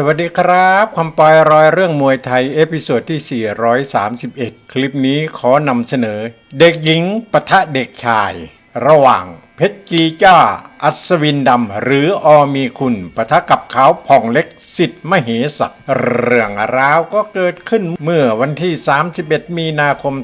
สวัสดีครับคำปอยรอยเรื่องมวยไทย เอพิโซดที่ 431 คลิปนี้ขอนำเสนอ เด็กหญิงปะทะเด็กชาย ระหว่างเพชรจีจ้า อัศวินดำ หรืออมีคุณปะทะกับขาวผ่องเล็กสิทธิ์มเหสักเรื่องราวก็เกิดขึ้นเมื่อวันที่ 31 มีนาคม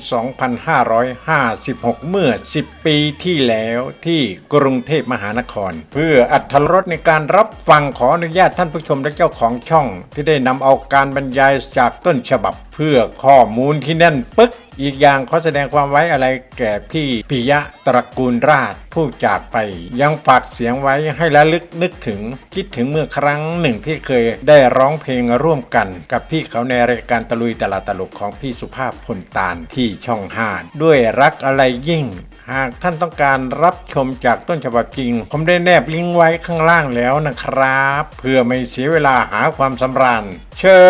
2556 เมื่อ 10 ปีที่แล้วที่กรุงเทพมหานคร เพื่ออัธรสในการรับฟังขออนุญาตท่านผู้ชมและเจ้าของช่อง ที่ได้นำเอาการบรรยายจากต้นฉบับ เพื่อข้อมูลที่แน่นปึ๊กอีกอย่างขอแสดงความไว้อะไรแก่พี่ปิยะตระกูลราชผู้จากไป ยังฝากกเสียงไว้ให้ระลึกนึกถึง คิดถึงเมื่อครั้งหนึ่งที่เคยได้ร้องเพลงร่วมกัน กับพี่เขาในรายการตะลุยตลาดตลกของพี่สุภาพพลตาลที่ช่องห้าด้วยรักอะไรยิ่งหากท่านต้องการรับชมจากต้นฉบับจริง ผมได้แนบลิงก์ไว้ข้างล่างแล้วนะครับ เพื่อไม่เสียเวลาหาความสำราญเชิ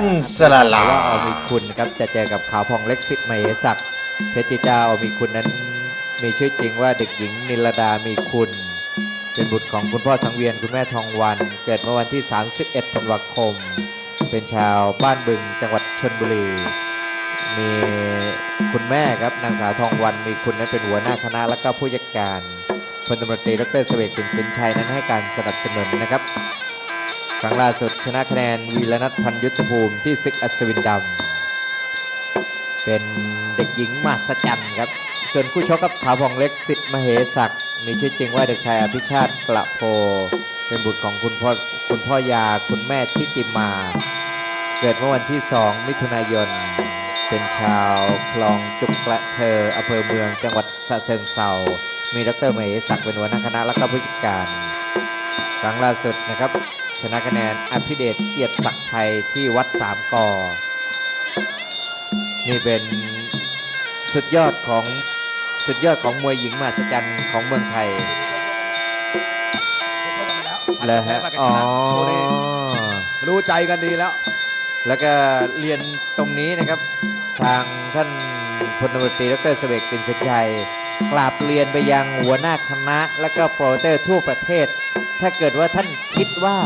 ญสละลาว่าอมีคุณนะครับจะเจอกับขาวพองเล็กสิทธิ์มเหศักดิ์เพชรจิจาอมีคุณนั้น มีชื่อจริงว่าเด็กหญิงนิลดามีคุณ เป็นบุตรของคุณพ่อสังเวียนคุณแม่ทองวัน เกิดเมื่อวันที่ 31ธันวาคม เป็นชาวบ้านบึงจังหวัดชนบุรี มีคุณแม่ครับนางสาวทองวันมีคุณนั้นเป็นหัวหน้าคณะและก็ผู้จัดการพลตำรวจตรีดรเสวกเป็นสินชัยนั้นให้การสนับสนุนนะครับครั้งล่าสุดชนะคะแนนวีรนัทพันยุทธภูมิที่ศึกอัศวินดำเป็นเด็กหญิงมหัศจรรย์ครับ ส่วนคู่ชกกับขาวผ่องเล็กสิทธิ์มเหศักดิ์ มีชื่อจริงว่าเด็กชายอภิชาติกระโพ เป็นบุตรของคุณพ่อคุณพ่อยาคุณแม่ทิติมา เกิดเมื่อวันที่ 2 มิถุนายน เป็นชาวคลองจุกกระเทออำเภอเมืองจังหวัดสะเชิงเซามีดรเมเหศักดิ์เป็นหัวหน้าคณะและก็ผู้จัดการครั้งล่าสุดนะครับ ชนะคะแนนอภิเดชเกียรติศักดิ์ชัยที่วัดสามกอ นี่เป็นสุดยอดของ สุดยอดของมวยหญิงมหัศจรรย์ของเมืองไทยเลยฮะอ๋อรู้ใจกันดีแล้ว แล้วก็เรียนตรงนี้นะครับ ทางท่านพลตำรวจตรีดรเสวกเป็นสินชัยกราบเรียนไปยังหัวหน้าคณะ และก็โปรโมเตอร์ทั่วประเทศ ถ้าเกิดว่าท่านคิดว่า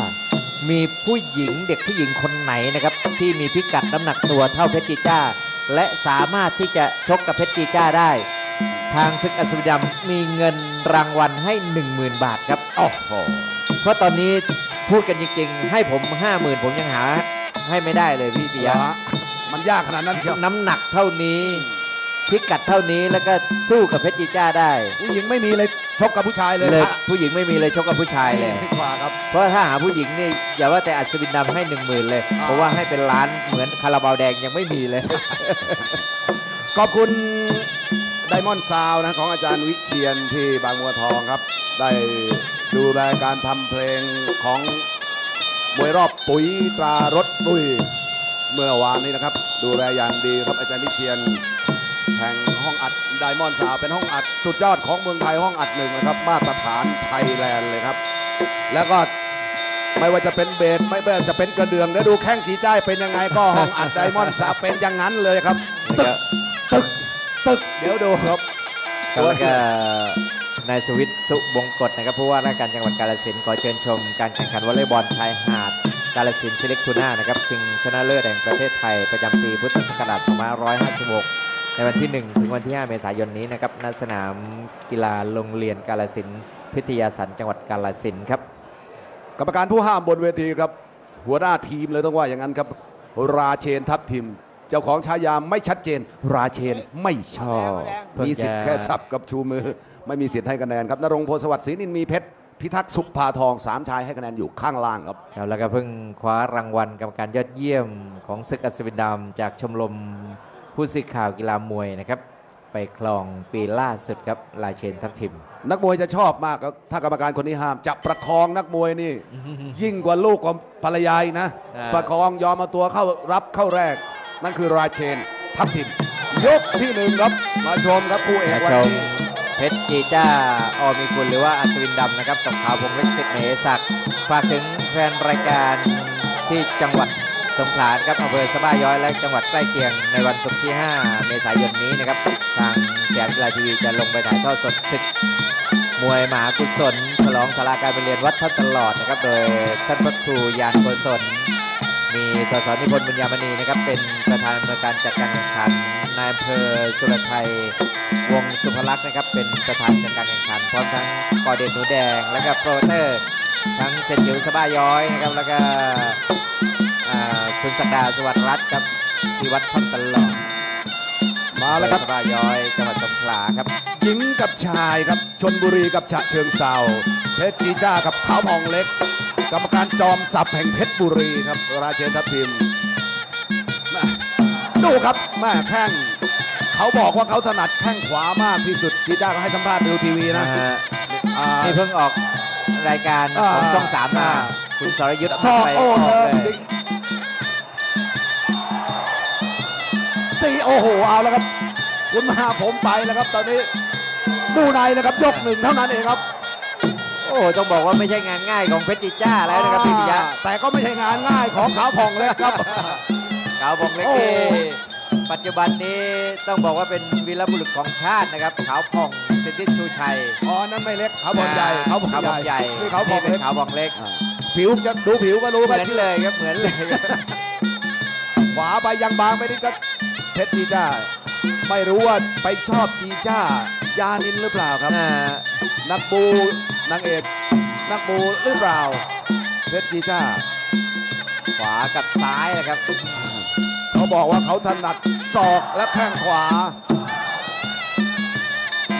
มีผู้หญิงเด็กผู้หญิงคนไหนนะครับ ที่มีพิกัดน้ำหนักตัวเท่าเพชรจีจ้า และสามารถที่จะชกกับเพชรจีจ้าได้ ทางศึกอสวิดำมีเงินรางวัลให้ 10,000 บาทครับโอ้โหเพราะตอนนี้พูดกันจริงๆ ให้ผม 50,000 ผมยังหา ให้ไม่ได้เลยพี่ปิยะเหรอมันยากขนาดนั้นเชียวน้ำหนักเท่านี้ พิกัดเท่านี้แล้วก็สู้กับเพชรจีจ้าได้ผู้หญิงไม่มีเลยชกกับผู้ชายเลยเลยฮะผู้หญิงไม่มีเลยชกกับผู้ชายเลย ดีกว่าครับ เพราะถ้าหาผู้หญิงนี่อย่าว่าแต่อัศวินดำให้หนึ่งหมื่นเลยอ่าเพราะว่าให้เป็นล้านเหมือนคาราบาวแดงยังไม่มีเลย ขอบคุณ ไดมอนด์ซาวนะของอาจารย์วิเชียนที่บางบัวทองครับ ได้ดูแลการทำเพลงของมวยรอบปุ๋ยตรารถดุยเมื่อวานนี้นะครับ ดูแลอย่างดีครับอาจารย์วิเชียนแห่งห้องอัดไดมอนด์ซาวเป็นห้องอัดสุดยอดของเมืองไทยห้องอัดหนึ่งนะครับ มาตรฐานไทยแลนด์เลยครับ แล้วก็ไม่ว่าจะเป็นเบสไม่ว่าจะเป็นกระเดื่องเดี๋ยวดูแข้งจีจ้ายเป็นยังไงก็ห้องอัดไดมอนด์ซาวเป็นอย่างนั้นเลยครับตึกตึก ตึกเดี๋ยวดูครับแล้วก็นายสุวิทย์สุบงกฎนะครับผู้ว่าราชการจังหวัดกาฬสินธุ์ขอเชิญชมการแข่งขันวอลเลย์บอลชายหาดกาฬสินธุ์ซิเล็กทูน่านะครับชิงชนะเลิศแห่งประเทศไทยประจำปีพุทธศักราช2556 ในวันที่ 1 ถึงวันที่ 5 เมษายนนี้นะครับณสนามกีฬาโรงเรียนกาฬสินธุ์พิทยาสันจังหวัดกาฬสินธุ์ครับกรรมการผู้ห้ามบนเวทีครับหัวหน้าทีมเลยต้องว่าอย่างนั้นครับ ราเชนทัพทีม เจ้าของฉายาไม่ชัดเจน ราเชนไม่ชอบเพิ่งจะมีสิทธิ์แค่สับกับชูมือ ไม่มีสิทธิ์ให้คะแนนครับนรงค์โพสวัสดิ์ศรีนินมีเพชรพิทักษ์สุภาทองสามชายให้คะแนนอยู่ข้างล่างครับครับแล้วก็เพิ่งคว้ารางวัลกรรมการยอดเยี่ยมของศึกอัศวินดำจากชมรมผู้สื่อข่าวกีฬามวยนะครับ ไปครองปีล่าสุดครับลายเชนทัพทิม นักมวยจะชอบมากครับถ้ากรรมการคนนี้ห้ามจะประคองนักมวยนี่ ยิ่งกว่าลูกของภรรยาอีกนะอ่าประคองยอมมาตัวเข้ารับเข้าแรก นั่นคือราเชนทัพทิมยกที่หนึ่งครับมาชมครับคู่เอกวันนี้เพชรจีจ้าอมีคุณหรือว่าอัศวินดำนะครับกับขาวพงเล็กสิทธิ์เมศักดิ์ฝากถึงแฟนรายการที่จังหวัดสงขลาครับอำเภอสะบ้าย้อยและจังหวัดใกล้เคียงในวันศุกร์ที่ 5 เมษายนนี้นะครับ ทางเสียงกีฬาทีวีจะลงไปถ่ายทอดสดศึกมวยหมากุศลฉลองสาราการเรียนวัดท่าตลอดนะครับ โดยท่านพระครูยานโกศล มีสสนิพนธ์บุญญามณีนะครับ เป็นประธานในการจัดการแข่งขันนายอำเภอสุรชัยวงสุภลักษณ์นะครับ เป็นประธานจัดการแข่งขันพร้อมทั้งกอเดนหนูแดง และก็โปรเตอร์ ทั้งเซนจิวสบ้าย้อยนะครับ แล้วก็คุณสักดาสวัสดิ์รัตน์ครับที่วัดท่าตลอด มาแล้วครับสบ้าย้อยจังหวัดสงขลาครับหญิงกับชายครับชนบุรีกับฉะเชิงเซาเพชรจีจ้ากับขาวพองเล็ก กรรมการจอมสับแห่งเพชรบุรีครับ ราเชนทัพทิมแม่ดูครับแม่แข้งเขาบอกว่าเขาถนัดแข้งขวามากที่สุดจีจ้าก็ให้สัมภาษณ์ดูทีวีนะอ่าอ่านี่เพิ่งออกรายการอ่าของช่องสามมาอ่าคุณสรยุทธ์ทอไปโอ้ออกเดิน ตีโอ้โหเอาแล้วครับคุณมาผมไปแล้วครับ ตอนนี้ดูในนะครับยกหนึ่งเท่านั้นเองครับ โอ้ต้องบอกว่าไม่ใช่งานง่ายของเพชรจิจ้าแล้วนะครับพี่ปิยะแต่ก็ไม่ใช่งานง่ายของขาวผ่องเล็กครับขาวพองเล็กโอ้นี่ปัจจุบันนี้ต้องบอกว่าเป็นวีรบุรุษของชาตินะครับขาวพองสิทธิชูชัยอ๋อนั่นไม่เล็กขาวผ่องใหญ่ขาวผ่องขาวพองใหใหญ่ญ่นี่ขาวผ่องเป็เล็นกขาวพองเล็กอ่าผิวจะดูผิวก็รู้เหว่ามือนชื่อเลยครับเหมือนเลยขวาไปยังบางไปนิดครับ เพชรจีจ้า ไม่รู้ว่าไปชอบจีจ้ายานินหรือเปล่าครับ อ่านักบูนางเอกนักบูหรือเปล่า เพชรจีจ้า ขวากับซ้ายนะครับ เขาบอกว่าเขาถนัดศอกและแข้งขวา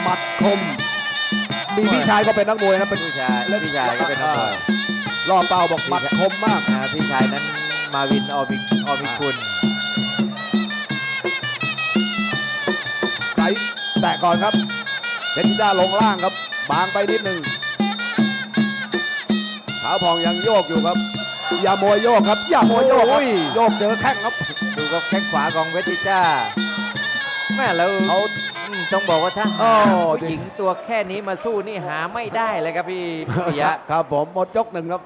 หมัดคม มีพี่ชายก็เป็นนักมวยนะเป็น พี่ชายพี่ชายก็เป็นนักมวยล่อเป้าบอกหมัดคมมาก อ่าพี่ชายนั้นมาวินออมิออมิคุณ ไหลแตะก่อนครับเพชรจิด้าลงล่างครับ บางไปนิดหนึ่งขาวพองยังโยกอยู่ครับอย่าโมวยโยกครับอย่าโมวยโยกครับโยกเจอแข้งครับ ดูกับแข้งขวาของเพชรจิจ้าแม่แล้วเขาอืมต้องบอกว่าถ้าโอ้หาผู้หญิงตัวแค่นี้มาสู้นี่หาไม่ได้เลยครับพี่ปิยะครับผมหมดยกหนึ่งครับ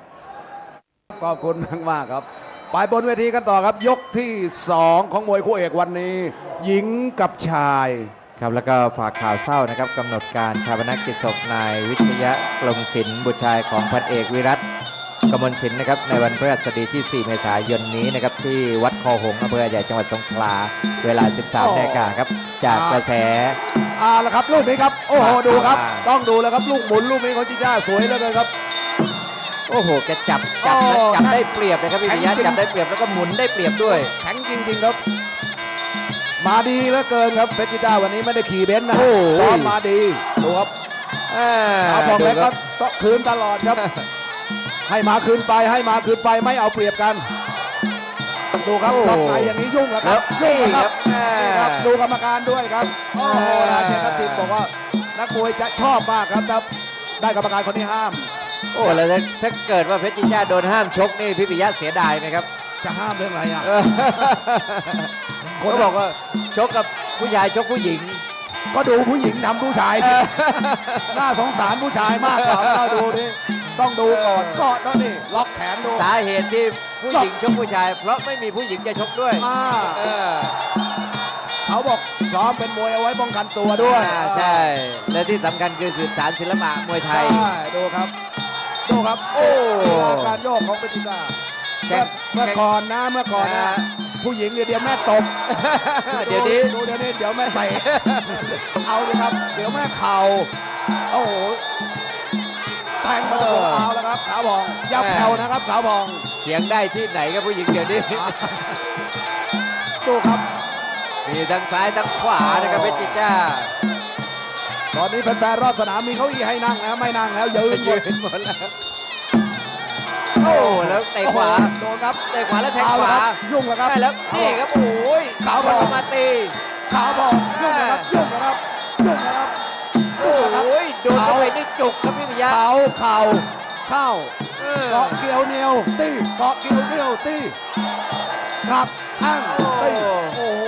ขอบคุณมากมากๆครับ ไปบนเวทีกันต่อครับ ยกที่ 2 ของมวยคู่เอกวันนี้ หญิงกับชาย ครับแล้วก็ฝากข่าวเศร้านะครับกำหนดการชาปนกิจศพนายวิทยะกลมศิลป์บุตรชายของพันเอกวิรัตกมลศิลป์นะครับในวันพฤหัสบดีที่ 4 เมษายนนี้นะครับที่วัดคอหงส์อำเภอใหญ่จังหวัดสงขลาเวลา 13นาฬิกาครับจากกระแสอ่าแล้วครับลูกนี้ครับโอ้โหดูครับอ่าต้องดูแล้วครับลูกหมุนลูกนี้ของจีจ้าสวยเหลือเกินครับโอ้โหแกจับจับโอ้แล้วจับนั่นได้เปรียบนะครับพี่ปิยะแข็งจริงจับได้เปรียบแล้วก็หมุนได้เปรียบด้วยแข็งจริงๆครับ มาดีเหลือเกินครับเพชรจีจ้าวันนี้ไม่ได้ขี่เบนซ์นะโอ้ยซ้อมมาดีดูครับอ่าเอาพองเล็กดูครับต้องคืนตลอดครับ ให้มาคืนไปให้มาคืนไปไม่เอาเปรียบกัน ดูครับโอ้ล็อกในอย่างนี้ยุ่งแล้วคแล้รัวบนี่ยุ่งแล้วครับแม่นี่ครับดูกรรมการด้วยครับโอ้โหอ่าราเชนทัพทิมบอกว่านักมวยจะชอบมากครับถ้าได้กรรมการคนนี้ห้าม โอ้แล้วถ้าถ้าเกิดว่าเพชรจิจ้าโดนห้ามชกนี่พี่ปิยะเสียดายไหมครับ จะห้ามเรื่องอะไรอะเออเขาบอกว่าชกกับผู้ชายชกผู้หญิง ก็ดูผู้หญิงทำผู้ชายสิน่าสงสารผู้ชายมากกว่าถ้าดูนี่ต้องดูก่อนก็ต้องนี่ล็อกแขนดู สาเหตุที่ผู้หญิงชกผู้ชาย เพราะไม่มีผู้หญิงจะชกด้วยอ่า เออเขาบอกซ้อมเป็นมวยเอาไว้ป้องกันตัวด้วยอ่าใช่ และที่สำคัญคือสืบสารศิลปะมวยไทใช่ย ดูครับ ดูครับ โอ้โอ้ลีลาการโยกของเปติก้า แข้เมื่องเมื่อก่อนนะเมื่อก่อนนะอ่าผู้หญิงเดี๋ยวเดี๋ยวแม่ตบเดี๋ยวนี้ ดูเดี๋ยวนี้เดี๋ยวแม่เตะเอาเลยครับ เดี๋ยวแม่เข่าโอ้โหแทงมาตะโกนเอาแล้วครับขาบองยับแถวนะครับขาบอง เถียงได้ที่ไหนกับผู้หญิงเดี๋ยวนี้ ดูครับ มีทั้งซ้ายทั้งขวานะครับเพชรจิจ้าตอนนี้แฟนๆรอบสนามมีเก้าอี้ให้นั่งนะไม่นั่งแล้วยืนหมยืดนหมดแล้ว โอ้แล้วเตะขวาโอ้โหโดนครับเตะขวาแล้วแทงเอาขละวาครับยุ่งแล้วครับได้แล้วนี่ครับโอ้ยขาวบมัอนกมาตีขาบอกยุ่งนะครับยุ่งนะครับยุ่งนะครับโอ้ยโดนเข้าไปนี่จุกครับพี่ปิยะเข่าเข่าเข้าเออเกาะเกี่ยวเหนียวตีเกาะเกี่ยวเหนียวตีครับทั้งตีโอ้โห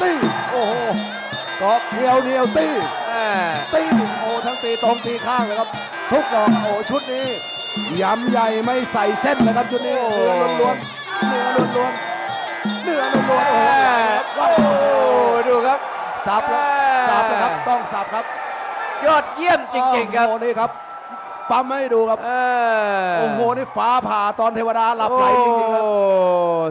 ตีโอ้โหเกาะเกี่ยวเหนียวตีเออตีโอ้ทั้งตีตรงตีข้างเลยครับ ทุกดอกโอ้โหชุดนี้ ยำใหญ่ไม่ใส่เส้นเลยครับชุดนี้เนื้อล้วนๆเนื้อล้วนๆเนื้อล้วนๆโอ้โหโอ้ว้าวดูครับสับแล้วสับแล้วครับต้องสับครับ ยอดเยี่ยมจริงๆครับโอ้โหนี่ครับ ปั๊มให้ดูครับเออโอ้โห นี่ฟ้าผ่าตอนเทวดาหลับไหลจริงๆครับ โอ้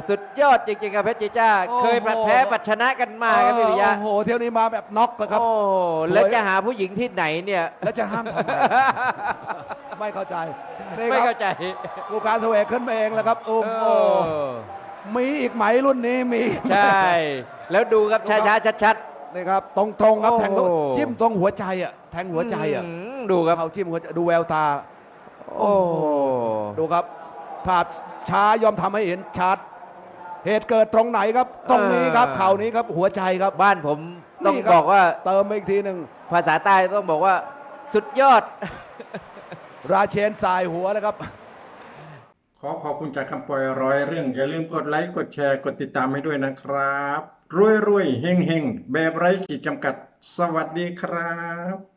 สุดยอดจริงๆครับเพชรจีจ้าโอ้โหเคยแพ้ปัดชนะกันมาครับพี่ปิยะโอ้โห เที่ยวนี้มาแบบน็อกเลยครับ โอ้สวยแล้วจะหาผู้หญิงที่ไหนเนี่ย แล้วจะห้ามทำไมไม่เข้าใจนี่ไม่ครับเข้าใจกูการเสวกขึ้นมาเองแล้วครับ โอ้โหโอ้มีอีกไหมรุ่นนี้มี ใช่ แล้วดูครับช้าๆชัดนี่ครับตรงๆครับโอ้แทงตรงจิ้มตรงหัวใจอะแทงๆหัวใจอะ มดูครับ เขาจิ้มหัวใจดูแววตา โอ้โหดูครับ ภาพช้ายอมทำให้เห็นชัด เหตุเกิดตรงไหนครับ ตรงนี้ครับ เข่านี้ครับ หัวใจครับ บ้านผมต้องนี่ครับ บอกว่าเติมไปอีกทีหนึ่ง ภาษาใต้ต้องบอกว่าสุดยอด ราเชนสายหัวแล้วครับ ขอขอบคุณจากคำปล่อยร้อยเรื่อง อย่าลืมกดไลค์ กดแชร์ กดติดตามให้ด้วยนะครับ รวยรวยๆเฮงเฮงๆ แบบไร้ขีดจำกัด สวัสดีครับ